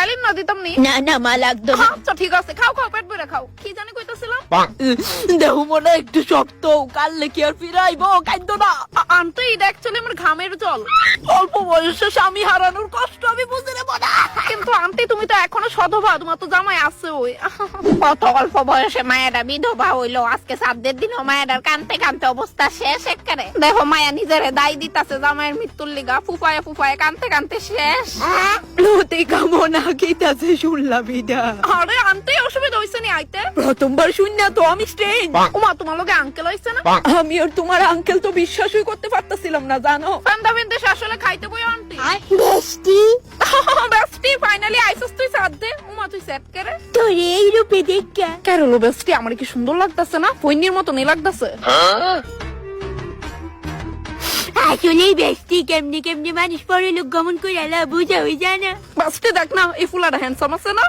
স্যালিন না দিতাম নি? না না মা লাগতো না। আচ্ছা ঠিক আছে খাও খাও পেট ভরে খাও। কি জানি কইতাছিলাম? দেহ মনে একটু শক্ত। কাল কি আর ফিরাইবো? কাইন্দো না। আনতো এটা অ্যাকচুয়ালি আমার ঘামের জল। অল্প বয়সে স্বামী হারানোর কষ্ট আমি বুঝে নেব না কিন্তু আন্টি তুমি তো এখনও সধবা তোমার তো জামাই আছে ওই। কত অল্প বয়সে মায়েরা বিধবা হইল আজকে সাতদের দিনও মায়েরার কানতে কানতে অবস্থা শেষ একেবারে দেখো মায়া নিজের দায় দিতাছে জামাইয়ের মৃত্যুর লিগা ফুফায় ফুফায় কানতে কানতে শেষ। লতে কামনা গীতাছে শুনলাম এটা। আরে আন্টি অসুবিধা হইছে নি আইতে? প্রথমবার শুন না তো আমি স্ট্রেন ওমা তোমার লগে আঙ্কেল হইছে না? আমি আর তোমার আঙ্কেল তো বিশ্বাসই করতে পারতাছিলাম না জানো? ফান্দা বিন্দে আসলে খাইতে বই আন্টি? বেস্টি তুই সেট করে। তোর এই রূপে দেখা কেরলো বেস্টি আমার কি সুন্দর লাগতাছে না? ফইনির মতনই লাগতাছে। আসলে বেস্টি কেমনি কেমনি মানুষ পরে লোক গমন করে এলা বুঝা হয়ে যায় না। বেস্টি দেখ না এই ফুলাটা হ্যান্ডসাম আছে না?